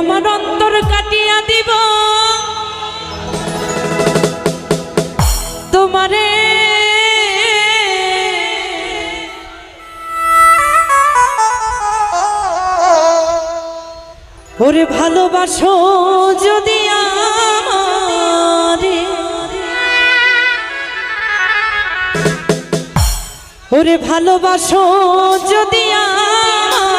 আমার অন্তর কাটিয়া দিব। তোমারে ওরে ভালোবাসো যদি ওরে ভালোবাসো যদি আমার।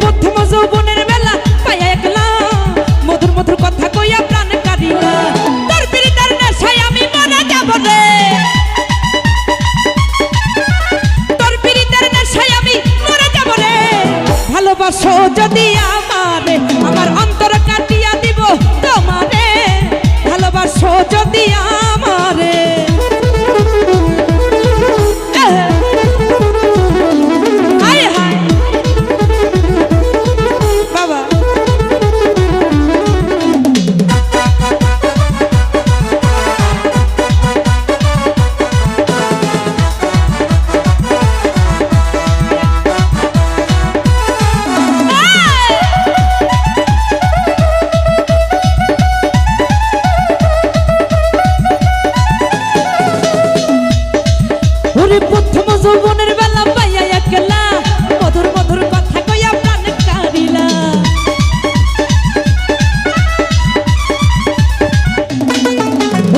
প্রথম যৌবনের মেলা পায়া একলা। মধুর মধুর কথা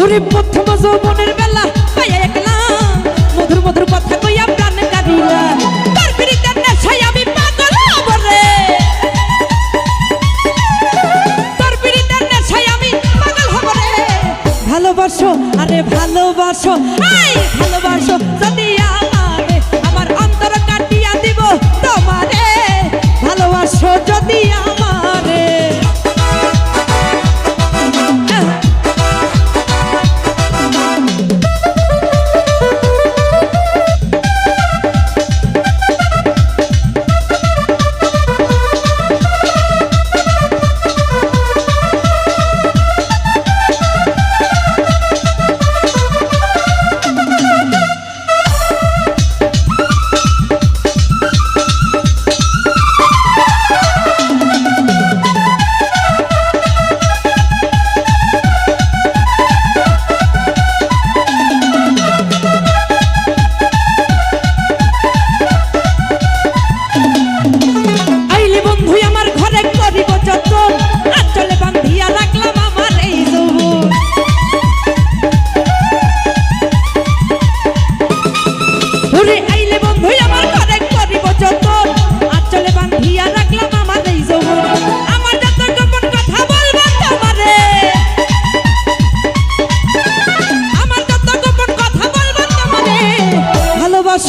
ওরে প্রথম যৌবনের বেলা পাইয়া একলা মধুর মধুর কথা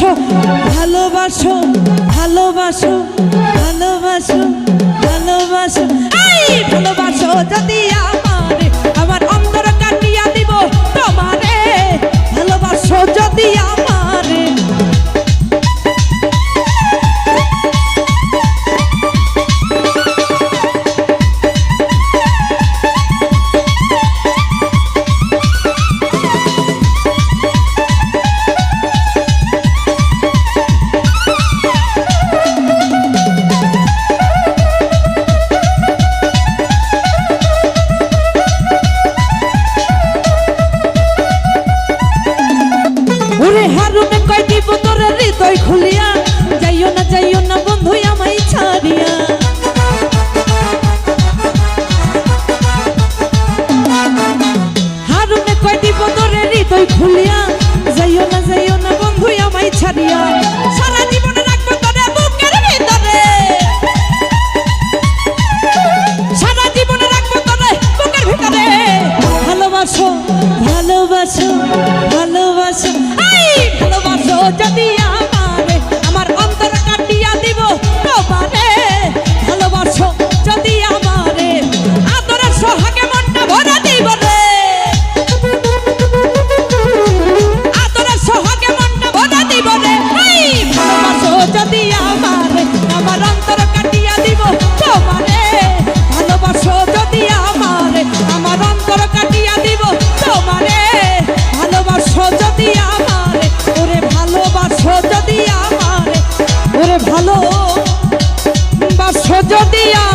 ভালোবাসো ভালোবাসো ভালোবাসো ভালোবাসো ভালোবাসো। এই ভালোবাসো যদি যদি দিয়া